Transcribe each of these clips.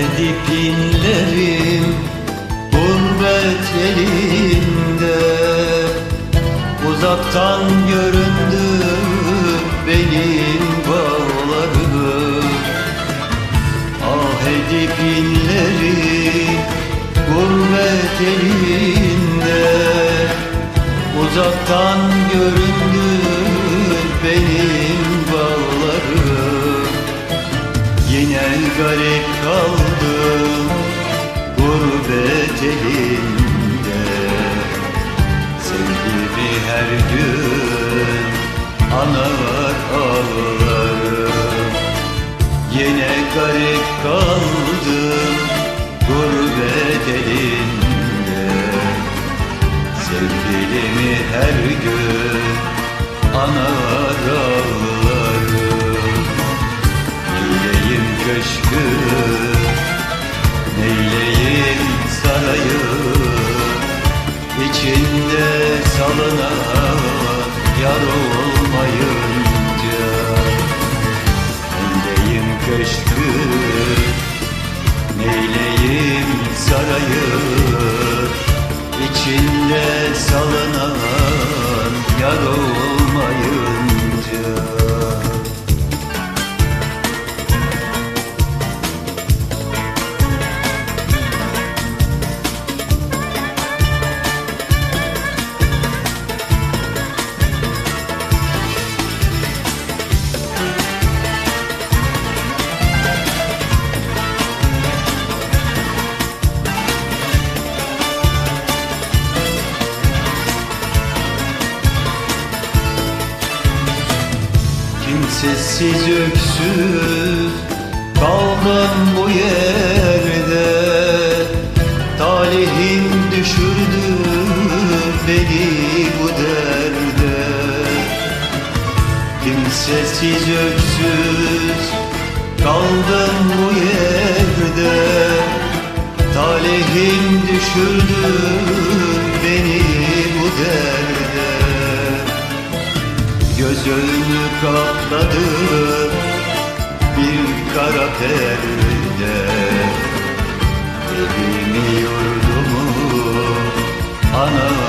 Dip inlerim gurbet elinde. Uzaktan göründü benim bağlarım. Ah edip inlerim gurbet elinde. Uzaktan göründü benim bağlarım. Yine garip kaldım anar ağlarım Yine garip kaldım gurbet elinde. Sevgilimi her gün anar ağlarım Neyleyim köşkü, neyleyim sarayı? İçinde salınan yar Kimsesiz öksüz kaldım bu yerde. Talihim düşürdü beni bu derde. Kimsesiz öksüz kaldım bu yerde? Talihim düşürdü beni bu derde Göz önü kapladı. Bir kara perde. Evimi yurdumu anar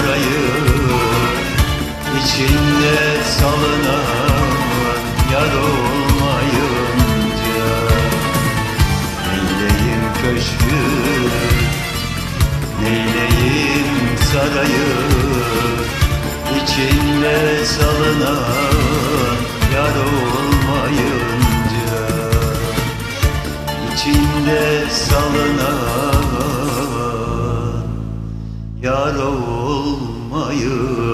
sarayı İçinde salınan yar olmayınca Neyleyim köşkü Neyleyim sarayı İçinde salınan yar olmayınca? İçinde salınan yar olmayın